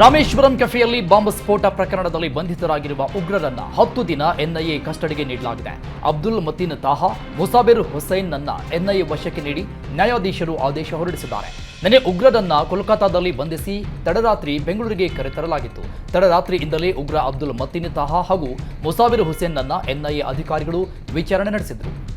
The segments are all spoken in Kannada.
ರಾಮೇಶ್ವರಂ ಕೆಫೆಯಲ್ಲಿ ಬಾಂಬ್ ಸ್ಫೋಟ ಪ್ರಕರಣದಲ್ಲಿ ಬಂಧಿತರಾಗಿರುವ ಉಗ್ರರನ್ನ ಹತ್ತು ದಿನ ಎನ್ಐಎ ಕಸ್ಟಡಿಗೆ ನೀಡಲಾಗಿದೆ. ಅಬ್ದುಲ್ ಮತೀನ್ ತಾಹಾ, ಮುಸಾಬಿರ್ ಹುಸೈನ್ನನ್ನ ಎನ್ಐಎ ವಶಕ್ಕೆ ನೀಡಿ ನ್ಯಾಯಾಧೀಶರು ಆದೇಶ ಹೊರಡಿಸಿದ್ದಾರೆ. ನಿನ್ನೆ ಉಗ್ರರನ್ನ ಕೋಲ್ಕತ್ತಾದಲ್ಲಿ ಬಂಧಿಸಿ ತಡರಾತ್ರಿ ಬೆಂಗಳೂರಿಗೆ ಕರೆತರಲಾಗಿತ್ತು. ತಡರಾತ್ರಿಯಿಂದಲೇ ಉಗ್ರ ಅಬ್ದುಲ್ ಮತೀನ್ ತಾಹಾ ಹಾಗೂ ಮುಸಾಬಿರ್ ಹುಸೇನ್ನನ್ನ ಎನ್ಐಎ ಅಧಿಕಾರಿಗಳು ವಿಚಾರಣೆ ನಡೆಸಿದರು.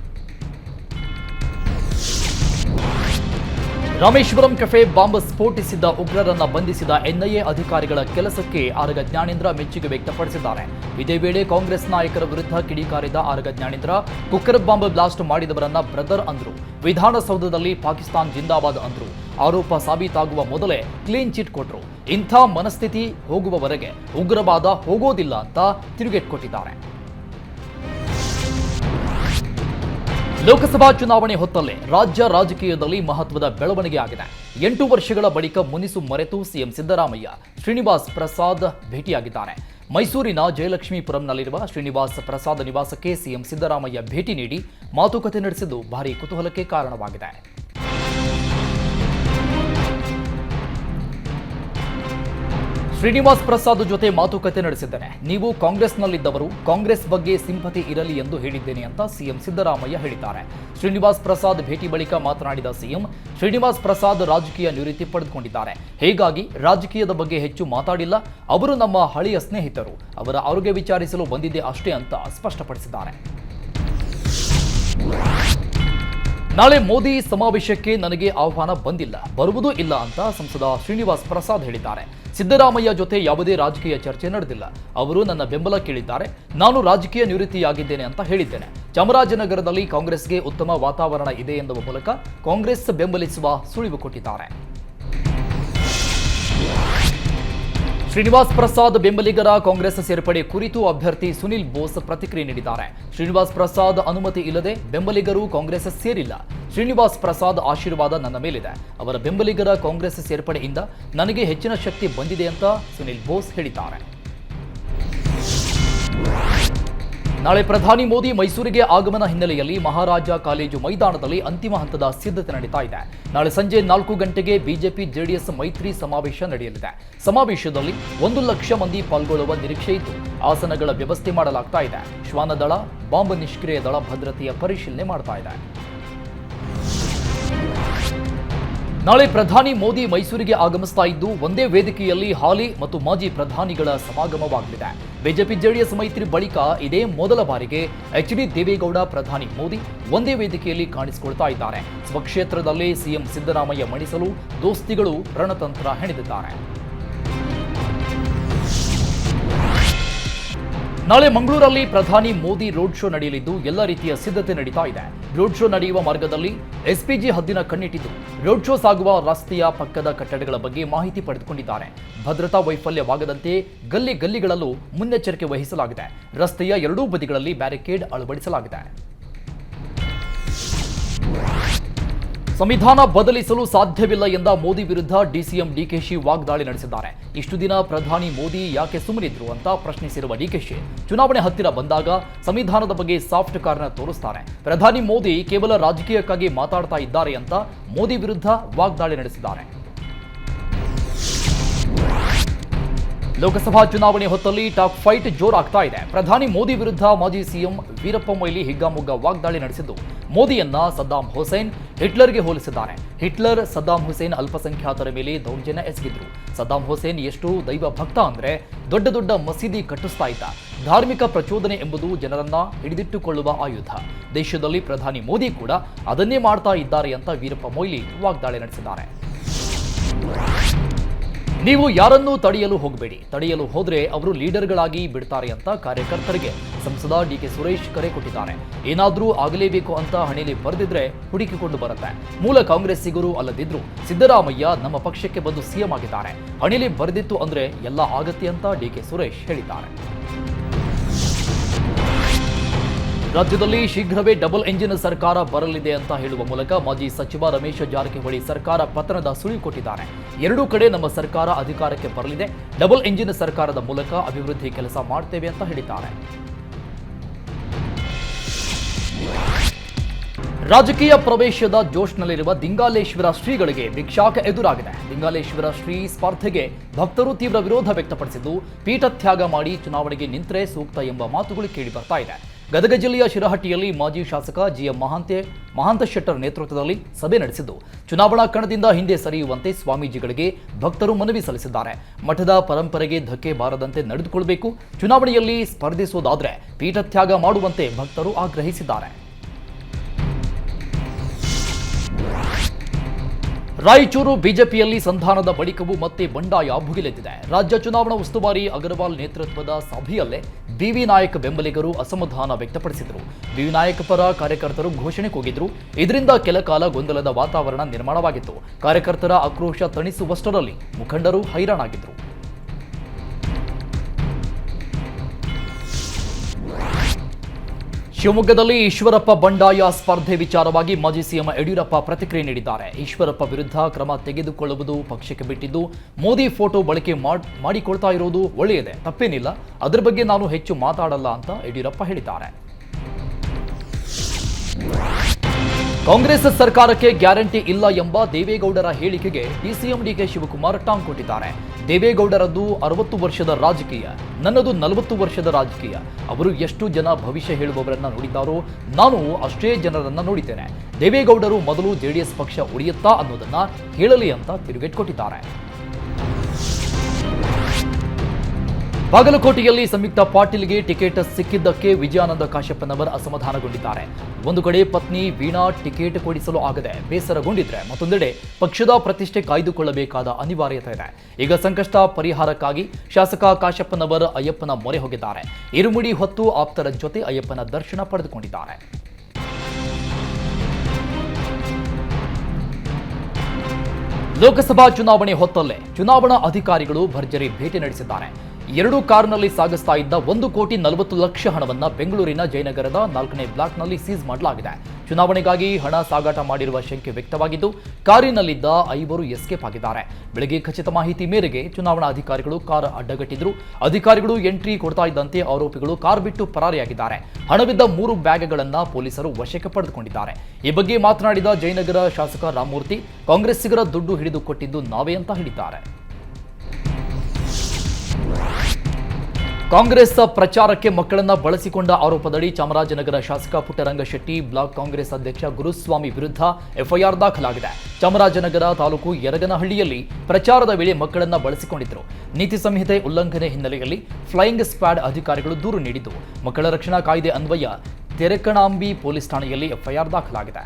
ರಾಮೇಶ್ವರಂ ಕೆಫೆ ಬಾಂಬ್ ಸ್ಫೋಟಿಸಿದ್ದ ಉಗ್ರರನ್ನ ಬಂಧಿಸಿದ ಎನ್ಐಎ ಅಧಿಕಾರಿಗಳ ಕೆಲಸಕ್ಕೆ ಆರಗ ಜ್ಞಾನೇಂದ್ರ ಮೆಚ್ಚುಗೆ ವ್ಯಕ್ತಪಡಿಸಿದ್ದಾರೆ. ಇದೇ ವೇಳೆ ಕಾಂಗ್ರೆಸ್ ನಾಯಕರ ವಿರುದ್ಧ ಕಿಡಿಕಾರಿದ Araga Jnanendra cooker bomb blast ಮಾಡಿದವರನ್ನ brother ಅಂದ್ರು. ವಿಧಾನಸೌಧದಲ್ಲಿ ಪಾಕಿಸ್ತಾನ್ ಜಿಂದಾಬಾದ್ ಅಂದ್ರು. ಆರೋಪ ಸಾಬೀತಾಗುವ ಮೊದಲೇ ಕ್ಲೀನ್ ಚಿಟ್ ಕೊಟ್ರು. ಇಂಥ ಮನಸ್ಥಿತಿ ಹೋಗುವವರೆಗೆ ಉಗ್ರವಾದ ಹೋಗೋದಿಲ್ಲ ಅಂತ ತಿರುಗೇಟ್ ಕೊಟ್ಟಿದ್ದಾರೆ. ಲೋಕಸಭಾ ಚುನಾವಣೆ ಹೊತ್ತಲ್ಲೇ ರಾಜ್ಯ ರಾಜಕೀಯದಲ್ಲಿ ಮಹತ್ವದ ಬೆಳವಣಿಗೆ ಆಗಿದೆ. ಎಂಟು ವರ್ಷಗಳ ಬಳಿಕ ಮುನಿಸು ಮರೆತು ಸಿಎಂ ಸಿದ್ದರಾಮಯ್ಯ ಶ್ರೀನಿವಾಸ್ ಪ್ರಸಾದ್ ಭೇಟಿಯಾಗಿದ್ದಾರೆ. ಮೈಸೂರಿನ ಜಯಲಕ್ಷ್ಮೀಪುರಂನಲ್ಲಿರುವ ಶ್ರೀನಿವಾಸ್ ಪ್ರಸಾದ್ ನಿವಾಸಕ್ಕೆ ಸಿಎಂ ಸಿದ್ದರಾಮಯ್ಯ ಭೇಟಿ ನೀಡಿ ಮಾತುಕತೆ ನಡೆಸಿದ್ದು ಭಾರೀ ಕುತೂಹಲಕ್ಕೆ ಕಾರಣವಾಗಿದೆ. ಶ್ರೀನಿವಾಸ್ ಪ್ರಸಾದ್ ಜೊತೆ ಮಾತುಕತೆ ನಡೆಸಿದ್ದೇನೆ. ನೀವು ಕಾಂಗ್ರೆಸ್ನಲ್ಲಿದ್ದವರು, ಕಾಂಗ್ರೆಸ್ ಬಗ್ಗೆ ಸಿಂಪತಿ ಇರಲಿ ಎಂದು ಹೇಳಿದ್ದೇನೆ ಅಂತ ಸಿಎಂ ಸಿದ್ದರಾಮಯ್ಯ ಹೇಳಿದ್ದಾರೆ. ಶ್ರೀನಿವಾಸ್ ಪ್ರಸಾದ್ ಭೇಟಿ ಬಳಿಕ ಮಾತನಾಡಿದ ಸಿಎಂ, ಶ್ರೀನಿವಾಸ್ ಪ್ರಸಾದ್ ರಾಜಕೀಯ ನಿವೃತ್ತಿ ಪಡೆದುಕೊಂಡಿದ್ದಾರೆ. ಹೀಗಾಗಿ ರಾಜಕೀಯದ ಬಗ್ಗೆ ಹೆಚ್ಚು ಮಾತಾಡಿಲ್ಲ. ಅವರು ನಮ್ಮ ಹಳೆಯ ಸ್ನೇಹಿತರು. ಅವರ ಆರೋಗ್ಯ ವಿಚಾರಿಸಲು ಬಂದಿದೆ ಅಷ್ಟೇ ಅಂತ ಸ್ಪಷ್ಟಪಡಿಸಿದ್ದಾರೆ. ನಾಳೆ ಮೋದಿ ಸಮಾವೇಶಕ್ಕೆ ನನಗೆ ಆಹ್ವಾನ ಬಂದಿಲ್ಲ, ಬರುವುದೂ ಇಲ್ಲ ಅಂತ ಸಂಸದ ಶ್ರೀನಿವಾಸ್ ಪ್ರಸಾದ್ ಹೇಳಿದ್ದಾರೆ. ಸಿದ್ದರಾಮಯ್ಯ ಜೊತೆ ಯಾವುದೇ ರಾಜಕೀಯ ಚರ್ಚೆ ನಡೆದಿಲ್ಲ. ಅವರು ನನ್ನ ಬೆಂಬಲ ಕೇಳಿದ್ದಾರೆ. ನಾನು ರಾಜಕೀಯ ನಿವೃತ್ತಿಯಾಗಿದ್ದೇನೆ ಅಂತ ಹೇಳಿದ್ದೇನೆ. ಚಾಮರಾಜನಗರದಲ್ಲಿ ಕಾಂಗ್ರೆಸ್ಗೆ ಉತ್ತಮ ವಾತಾವರಣ ಇದೆ ಎನ್ನುವ ಮೂಲಕ ಕಾಂಗ್ರೆಸ್ ಬೆಂಬಲಿಸುವ ಸುಳಿವು ಕೊಟ್ಟಿದ್ದಾರೆ. ಶ್ರೀನಿವಾಸ್ ಪ್ರಸಾದ್ ಬೆಂಬಲಿಗರ ಕಾಂಗ್ರೆಸ್ ಸೇರ್ಪಡೆ ಕುರಿತು ಅಭ್ಯರ್ಥಿ ಸುನಿಲ್ ಬೋಸ್ ಪ್ರತಿಕ್ರಿಯೆ ನೀಡಿದ್ದಾರೆ. ಶ್ರೀನಿವಾಸ್ ಪ್ರಸಾದ್ ಅನುಮತಿ ಇಲ್ಲದೆ ಬೆಂಬಲಿಗರು ಕಾಂಗ್ರೆಸ್ ಸೇರಿಲ್ಲ. ಶ್ರೀನಿವಾಸ್ ಪ್ರಸಾದ್ ಆಶೀರ್ವಾದ ನನ್ನ ಮೇಲಿದೆ. ಅವರ ಬೆಂಬಲಿಗರ ಕಾಂಗ್ರೆಸ್ ಸೇರ್ಪಡೆಯಿಂದ ನನಗೆ ಹೆಚ್ಚಿನ ಶಕ್ತಿ ಬಂದಿದೆ ಅಂತ ಸುನಿಲ್ ಬೋಸ್ ಹೇಳಿದ್ದಾರೆ. ನಾಳೆ ಪ್ರಧಾನಿ ಮೋದಿ ಮೈಸೂರಿಗೆ ಆಗಮನ ಹಿನ್ನೆಲೆಯಲ್ಲಿ ಮಹಾರಾಜ ಕಾಲೇಜು ಮೈದಾನದಲ್ಲಿ ಅಂತಿಮ ಹಂತದ ಸಿದ್ಧತೆ ನಡೀತಾ ಇದೆ. ನಾಳೆ ಸಂಜೆ ನಾಲ್ಕು ಗಂಟೆಗೆ ಬಿಜೆಪಿ ಜೆಡಿಎಸ್ ಮೈತ್ರಿ ಸಮಾವೇಶ ನಡೆಯಲಿದೆ. ಸಮಾವೇಶದಲ್ಲಿ ಒಂದು ಲಕ್ಷ ಮಂದಿ ಪಾಲ್ಗೊಳ್ಳುವ ನಿರೀಕ್ಷೆ ಇದ್ದು ಆಸನಗಳ ವ್ಯವಸ್ಥೆ ಮಾಡಲಾಗ್ತಾ ಇದೆ. ಶ್ವಾನದಳ, ಬಾಂಬ್ ನಿಷ್ಕ್ರಿಯ ದಳ ಭದ್ರತೆಯ ಪರಿಶೀಲನೆ ಮಾಡ್ತಾ ಇದೆ. ನಾಳೆ ಪ್ರಧಾನಿ ಮೋದಿ ಮೈಸೂರಿಗೆ ಆಗಮಿಸ್ತಾ ಇದ್ದು ಒಂದೇ ವೇದಿಕೆಯಲ್ಲಿ ಹಾಲಿ ಮತ್ತು ಮಾಜಿ ಪ್ರಧಾನಿಗಳ ಸಮಾಗಮವಾಗಲಿದೆ. ಬಿಜೆಪಿ ಜೆಡಿಎಸ್ ಮೈತ್ರಿ ಬಳಿಕ ಇದೇ ಮೊದಲ ಬಾರಿಗೆ ಎಚ್ ಡಿ ದೇವೇಗೌಡ ಪ್ರಧಾನಿ ಮೋದಿ ಒಂದೇ ವೇದಿಕೆಯಲ್ಲಿ ಕಾಣಿಸಿಕೊಳ್ತಾ ಇದ್ದಾರೆ. ಸ್ವಕ್ಷೇತ್ರದಲ್ಲಿ ಸಿಎಂ ಸಿದ್ದರಾಮಯ್ಯ ಮಣಿಸಲು ದೋಸ್ತಿಗಳು ರಣತಂತ್ರ ಹೆಣೆದಿದ್ದಾರೆ. ನಾಳೆ ಮಂಗಳೂರಲ್ಲಿ ಪ್ರಧಾನಿ ಮೋದಿ ರೋಡ್ ಶೋ ನಡೆಯಲಿದ್ದು ಎಲ್ಲ ರೀತಿಯ ಸಿದ್ಧತೆ ನಡೀತಾ ಇದೆ. ರೋಡ್ ಶೋ ನಡೆಯುವ ಮಾರ್ಗದಲ್ಲಿ ಎಸ್ಪಿಜಿ ಹದ್ದಿನ ಕಣ್ಣಿಟ್ಟಿದ್ದು. ರೋಡ್ ಶೋ ಸಾಗುವ ರಸ್ತೆಯ ಪಕ್ಕದ ಕಟ್ಟಡಗಳ ಬಗ್ಗೆ ಮಾಹಿತಿ ಪಡೆದುಕೊಂಡಿದ್ದಾರೆ. ಭದ್ರತಾ ವೈಫಲ್ಯವಾಗದಂತೆ ಗಲ್ಲಿ ಗಲ್ಲಿಗಳಲ್ಲೂ ಮುನ್ನೆಚ್ಚರಿಕೆ ವಹಿಸಲಾಗಿದೆ. ರಸ್ತೆಯ ಎರಡೂ ಬದಿಗಳಲ್ಲಿ ಬ್ಯಾರಿಕೇಡ್ ಅಳವಡಿಸಲಾಗಿದೆ. ಸಂವಿಧಾನ ಬದಲಿಸಲು ಸಾಧ್ಯವಿಲ್ಲ ಎಂದ ಮೋದಿ ವಿರುದ್ಧ ಡಿಸಿಎಂ ಡಿಕೆಶಿ ವಾಗ್ದಾಳಿ ನಡೆಸಿದ್ದಾರೆ. ಇಷ್ಟು ದಿನ ಪ್ರಧಾನಿ ಮೋದಿ ಯಾಕೆ ಸುಮ್ಮನಿದ್ರು ಅಂತ ಪ್ರಶ್ನಿಸಿರುವ ಡಿಕೆಶಿ ಚುನಾವಣೆ ಹತ್ತಿರ ಬಂದಾಗ ಸಂವಿಧಾನದ ಬಗ್ಗೆ ಸಾಫ್ಟ್ ಕಾರ್ನ ತೋರಿಸ್ತಾರೆ. ಪ್ರಧಾನಿ ಮೋದಿ ಕೇವಲ ರಾಜಕೀಯಕ್ಕಾಗಿ ಮಾತಾಡ್ತಾ ಇದ್ದಾರೆ ಅಂತ ಮೋದಿ ವಿರುದ್ಧ ವಾಗ್ದಾಳಿ ನಡೆಸಿದ್ದಾರೆ. ಲೋಕಸಭಾ ಚುನಾವಣೆ ಹೊತ್ತಲ್ಲಿ ಟಾಪ್ ಫೈಟ್ ಜೋರಾಗ್ತಾ ಇದೆ. ಪ್ರಧಾನಿ ಮೋದಿ ವಿರುದ್ಧ ಮಾಜಿ ಸಿಎಂ ವೀರಪ್ಪ ಮೊಯ್ಲಿ ಹಿಗ್ಗಾಮುಗ್ಗ ವಾಗ್ದಾಳಿ ನಡೆಸಿದ್ದು. ಮೋದಿಯನ್ನ ಸದ್ದಾಂ ಹುಸೇನ್ ಹಿಟ್ಲರ್ಗೆ ಹೋಲಿಸಿದ್ದಾರೆ. ಹಿಟ್ಲರ್ ಸದ್ದಾಂ ಹುಸೇನ್ ಅಲ್ಪಸಂಖ್ಯಾತರ ಮೇಲೆ ದೌರ್ಜನ್ಯ ಎಸಗಿದ್ರು. ಸದ್ದಾಂ ಹುಸೇನ್ ಎಷ್ಟು ದೈವ ಭಕ್ತ ಅಂದ್ರೆ ದೊಡ್ಡ ದೊಡ್ಡ ಮಸೀದಿ ಕಟ್ಟಿಸ್ತಾ ಇದ್ದ. ಧಾರ್ಮಿಕ ಪ್ರಚೋದನೆ ಎಂಬುದು ಜನರನ್ನ ಹಿಡಿದಿಟ್ಟುಕೊಳ್ಳುವ ಆಯುಧ. ದೇಶದಲ್ಲಿ ಪ್ರಧಾನಿ ಮೋದಿ ಕೂಡ ಅದನ್ನೇ ಮಾಡ್ತಾ ಇದ್ದಾರೆ ಅಂತ ವೀರಪ್ಪ ಮೊಯ್ಲಿ ವಾಗ್ದಾಳಿ ನಡೆಸಿದ್ದಾರೆ. ನೀವು ಯಾರನ್ನೂ ತಡೆಯಲು ಹೋಗಬೇಡಿ. ತಡೆಯಲು ಹೋದ್ರೆ ಅವರು ಲೀಡರ್ಗಳಾಗಿ ಬಿಡ್ತಾರೆ ಅಂತ ಕಾರ್ಯಕರ್ತರಿಗೆ ಸಂಸದ ಡಿಕೆ ಸುರೇಶ್ ಕರೆ ಕೊಟ್ಟಿದ್ದಾರೆ. ಏನಾದರೂ ಆಗಲೇಬೇಕು ಅಂತ ಹಣೆಯಲ್ಲಿ ಬರೆದಿದ್ರೆ ಹುಡುಕಿಕೊಂಡು ಬರುತ್ತೆ. ಮೂಲ ಕಾಂಗ್ರೆಸ್ಸಿಗರು ಅಲ್ಲದಿದ್ರು ಸಿದ್ದರಾಮಯ್ಯ ನಮ್ಮ ಪಕ್ಷಕ್ಕೆ ಬಂದು ಸಿಎಂ ಆಗಿದ್ದಾರೆ. ಹಣೆಯಲ್ಲಿ ಬರೆದಿತ್ತು ಅಂದ್ರೆ ಎಲ್ಲ ಆಗತ್ತೆ ಅಂತ ಡಿಕೆ ಸುರೇಶ್ ಹೇಳಿದ್ದಾರೆ. ರಾಜ್ಯದಲ್ಲಿ ಶೀಘ್ರವೇ ಡಬಲ್ ಎಂಜಿನ್ ಸರ್ಕಾರ ಬರಲಿದೆ ಅಂತ ಹೇಳುವ ಮೂಲಕ ಮಾಜಿ ಸಚಿವ ರಮೇಶ್ ಜಾರಕಿಹೊಳಿ ಸರ್ಕಾರ ಪತನದ ಸುಳಿವು ಕೊಟ್ಟಿದ್ದಾರೆ. ಎರಡೂ ಕಡೆ ನಮ್ಮ ಸರ್ಕಾರ ಅಧಿಕಾರಕ್ಕೆ ಬರಲಿದೆ. ಡಬಲ್ ಎಂಜಿನ್ ಸರ್ಕಾರದ ಮೂಲಕ ಅಭಿವೃದ್ಧಿ ಕೆಲಸ ಮಾಡ್ತೇವೆ ಅಂತ ಹೇಳಿದ್ದಾರೆ. ರಾಜಕೀಯ ಪ್ರವೇಶದ ಜೋಶ್ನಲ್ಲಿರುವ ದಿಂಗಾಲೇಶ್ವರ ಶ್ರೀಗಳಿಗೆ ಭಿಕ್ಷಾಕ ಎದುರಾಗಿದೆ. ದಿಂಗಾಲೇಶ್ವರ ಶ್ರೀ ಸ್ಪರ್ಧೆಗೆ ಭಕ್ತರು ತೀವ್ರ ವಿರೋಧ ವ್ಯಕ್ತಪಡಿಸಿದ್ದು, ಪೀಠತ್ಯಾಗ ಮಾಡಿ ಚುನಾವಣೆಗೆ ನಿಂತರೆ ಸೂಕ್ತ ಎಂಬ ಮಾತುಗಳು ಕೇಳಿ ಬರ್ತಾ ಇದೆ. ಗದಗ ಜಿಲ್ಲೆಯ ಶಿರಹಟ್ಟಿಯಲ್ಲಿ ಮಾಜಿ ಶಾಸಕ ಜಿಎಂ ಮಹಾಂತೆ ಮಹಾಂತ ಶೆಟ್ಟರ್ ನೇತೃತ್ವದಲ್ಲಿ ಸಭೆ ನಡೆಸಿದ್ದು, ಚುನಾವಣಾ ಕಣದಿಂದ ಹಿಂದೆ ಸರಿಯುವಂತೆ ಸ್ವಾಮೀಜಿಗಳಿಗೆ ಭಕ್ತರು ಮನವಿ ಸಲ್ಲಿಸಿದ್ದಾರೆ. ಮಠದ ಪರಂಪರೆಗೆ ಧಕ್ಕೆ ಬಾರದಂತೆ ನಡೆದುಕೊಳ್ಳಬೇಕು. ಚುನಾವಣೆಯಲ್ಲಿ ಸ್ಪರ್ಧಿಸುವುದಾದರೆ ಪೀಠತ್ಯಾಗ ಮಾಡುವಂತೆ ಭಕ್ತರು ಆಗ್ರಹಿಸಿದ್ದಾರೆ. ರಾಯಚೂರು ಬಿಜೆಪಿಯಲ್ಲಿ ಸಂಧಾನದ ಬಳಿಕವೂ ಮತ್ತೆ ಬಂಡಾಯ ಭುಗಿಲೆದ್ದಿದೆ. ರಾಜ್ಯ ಚುನಾವಣಾ ಉಸ್ತುವಾರಿ ಅಗರ್ವಾಲ್ ನೇತೃತ್ವದ ಸಭೆಯಲ್ಲೇ ಬಿವಿ ನಾಯಕ್ ಬೆಂಬಲಿಗರು ಅಸಮಾಧಾನ ವ್ಯಕ್ತಪಡಿಸಿದರು. ಬಿವಿ ನಾಯಕ್ ಪರ ಕಾರ್ಯಕರ್ತರು ಘೋಷಣೆ ಕೂಗಿದ್ರು. ಇದರಿಂದ ಕೆಲ ಕಾಲ ಗೊಂದಲದ ವಾತಾವರಣ ನಿರ್ಮಾಣವಾಗಿತ್ತು. ಕಾರ್ಯಕರ್ತರ ಆಕ್ರೋಶ ತಣಿಸುವಷ್ಟರಲ್ಲಿ ಮುಖಂಡರು ಹೈರಾಣಾಗಿದ್ರು. ಶಿವಮೊಗ್ಗದಲ್ಲಿ ಈಶ್ವರಪ್ಪ ಬಂಡಾಯ ಸ್ಪರ್ಧೆ ವಿಚಾರವಾಗಿ ಮಾಜಿ ಸಿಎಂ ಯಡಿಯೂರಪ್ಪ ಪ್ರತಿಕ್ರಿಯೆ ನೀಡಿದ್ದಾರೆ. ಈಶ್ವರಪ್ಪ ವಿರುದ್ಧ ಕ್ರಮ ತೆಗೆದುಕೊಳ್ಳುವುದು ಪಕ್ಷಕ್ಕೆ ಬಿಟ್ಟಿದ್ದು, ಮೋದಿ ಫೋಟೋ ಬಳಕೆ ಮಾಡ್- ಮಾಡಿಕೊಳ್ತಾ ಇರೋದು ಒಳ್ಳೆಯದೇ, ತಪ್ಪೇನಿಲ್ಲ, ಅದರ ಬಗ್ಗೆ ನಾನು ಹೆಚ್ಚು ಮಾತಾಡಲ್ಲ ಅಂತ ಯಡಿಯೂರಪ್ಪ ಹೇಳಿದ್ದಾರೆ. ಕಾಂಗ್ರೆಸ್ ಸರ್ಕಾರಕ್ಕೆ ಗ್ಯಾರಂಟಿ ಇಲ್ಲ ಎಂಬ ದೇವೇಗೌಡರ ಹೇಳಿಕೆಗೆ ಡಿಸಿಎಂ ಡಿಕೆ ಶಿವಕುಮಾರ್ ಟಾಂಗ್ ಕೊಟ್ಟಿದ್ದಾರೆ. ದೇವೇಗೌಡರದ್ದು ಅರವತ್ತು ವರ್ಷದ ರಾಜಕೀಯ, ನನ್ನದು ನಲವತ್ತು ವರ್ಷದ ರಾಜಕೀಯ. ಅವರು ಎಷ್ಟು ಜನ ಭವಿಷ್ಯ ಹೇಳುವವರನ್ನ ನೋಡಿದ್ದಾರೋ ನಾನು ಅಷ್ಟೇ ಜನರನ್ನ ನೋಡಿದ್ದೇನೆ. ದೇವೇಗೌಡರು ಮೊದಲು ಜೆಡಿಎಸ್ ಪಕ್ಷ ಉಳಿಯುತ್ತಾ ಅನ್ನೋದನ್ನ ಹೇಳಲಿ ಅಂತ ತಿರುಗೇಟ್ ಕೊಟ್ಟಿದ್ದಾರೆ ಬಾಗಲಕೋಟೆಯಲ್ಲಿ ಸಂಯುಕ್ತ ಪಾಟೀಲ್ಗೆ ಟಿಕೆಟ್ ಸಿಕ್ಕಿದ್ದಕ್ಕೆ ವಿಜಯಾನಂದ ಕಾಶ್ಯಪ್ಪನವರ್ ಅಸಮಾಧಾನಗೊಂಡಿದ್ದಾರೆ. ಒಂದು ಕಡೆ ಪತ್ನಿ ವೀಣಾ ಟಿಕೆಟ್ ಕೊಡಿಸಲು ಆಗದೆ ಬೇಸರಗೊಂಡಿದ್ರೆ ಮತ್ತೊಂದೆಡೆ ಪಕ್ಷದ ಪ್ರತಿಷ್ಠೆ ಕಾಯ್ದುಕೊಳ್ಳಬೇಕಾದ ಅನಿವಾರ್ಯತೆ ಇದೆ. ಈಗ ಸಂಕಷ್ಟ ಪರಿಹಾರಕ್ಕಾಗಿ ಶಾಸಕ ಕಾಶ್ಯಪ್ಪನವರ್ ಅಯ್ಯಪ್ಪನ ಮೊರೆ ಹೋಗಿದ್ದಾರೆ. ಇರುಮುಡಿ ಹೊತ್ತು ಆಪ್ತರ ಜೊತೆ ಅಯ್ಯಪ್ಪನ ದರ್ಶನ ಪಡೆದುಕೊಂಡಿದ್ದಾರೆ. ಲೋಕಸಭಾ ಚುನಾವಣೆ ಹೊತ್ತಲ್ಲೇ ಚುನಾವಣಾ ಅಧಿಕಾರಿಗಳು ಭರ್ಜರಿ ಭೇಟಿ ನಡೆಸಿದ್ದಾರೆ. ಎರಡು ಕಾರಿನಲ್ಲಿ ಸಾಗಿಸ್ತಾ ಇದ್ದ ಒಂದು ಕೋಟಿ ನಲವತ್ತು ಲಕ್ಷ ಹಣವನ್ನ ಬೆಂಗಳೂರಿನ ಜಯನಗರದ ನಾಲ್ಕನೇ ಬ್ಲಾಕ್ನಲ್ಲಿ ಸೀಸ್ ಮಾಡಲಾಗಿದೆ. ಚುನಾವಣೆಗಾಗಿ ಹಣ ಸಾಗಾಟ ಮಾಡಿರುವ ಶಂಕೆ ವ್ಯಕ್ತವಾಗಿದ್ದು, ಕಾರಿನಲ್ಲಿದ್ದ ಐವರು ಎಸ್ಕೇಪ್ ಆಗಿದ್ದಾರೆ. ಬೆಳಗ್ಗೆ ಖಚಿತ ಮಾಹಿತಿ ಮೇರೆಗೆ ಚುನಾವಣಾ ಅಧಿಕಾರಿಗಳು ಕಾರ್ ಅಡ್ಡಗಟ್ಟಿದ್ರು. ಅಧಿಕಾರಿಗಳು ಎಂಟ್ರಿ ಕೊಡ್ತಾ ಇದ್ದಂತೆ ಆರೋಪಿಗಳು ಕಾರ್ ಬಿಟ್ಟು ಪರಾರಿಯಾಗಿದ್ದಾರೆ. ಹಣವಿದ್ದ ಮೂರು ಬ್ಯಾಗ್ಗಳನ್ನ ಪೊಲೀಸರು ವಶಕ್ಕೆ ಪಡೆದುಕೊಂಡಿದ್ದಾರೆ. ಈ ಬಗ್ಗೆ ಮಾತನಾಡಿದ ಜಯನಗರ ಶಾಸಕ ರಾಮಮೂರ್ತಿ, ಕಾಂಗ್ರೆಸ್ಸಿಗರ ದುಡ್ಡು ಹಿಡಿದುಕೊಟ್ಟಿದ್ದು ನಾವೇ ಅಂತ ಹೇಳಿದ್ದಾರೆ. ಕಾಂಗ್ರೆಸ್ ಪ್ರಚಾರಕ್ಕೆ ಮಕ್ಕಳನ್ನ ಬಳಸಿಕೊಂಡ ಆರೋಪದಡಿ ಚಾಮರಾಜನಗರ ಶಾಸಕ ಪುಟ್ಟರಂಗಶೆಟ್ಟಿ ಬ್ಲಾಕ್ ಕಾಂಗ್ರೆಸ್ ಅಧ್ಯಕ್ಷ ಗುರುಸ್ವಾಮಿ ವಿರುದ್ಧ ಎಫ್ಐಆರ್ ದಾಖಲಾಗಿದೆ. ಚಾಮರಾಜನಗರ ತಾಲೂಕು ಯರಗನಹಳ್ಳಿಯಲ್ಲಿ ಪ್ರಚಾರದ ವೇಳೆ ಮಕ್ಕಳನ್ನ ಬಳಸಿಕೊಂಡಿದ್ದರು ನೀತಿ ಸಂಹಿತೆ ಉಲ್ಲಂಘನೆ ಹಿನ್ನೆಲೆಯಲ್ಲಿ ಫ್ಲೈಯಿಂಗ್ ಸ್ಕ್ವಾಡ್ ಅಧಿಕಾರಿಗಳು ದೂರು ನೀಡಿದ್ದು. ಮಕ್ಕಳ ರಕ್ಷಣಾ ಕಾಯ್ದೆ ಅನ್ವಯ ತೆರೆಕಣಾಂಬಿ ಪೊಲೀಸ್ ಠಾಣೆಯಲ್ಲಿ ಎಫ್ಐಆರ್ ದಾಖಲಾಗಿದೆ.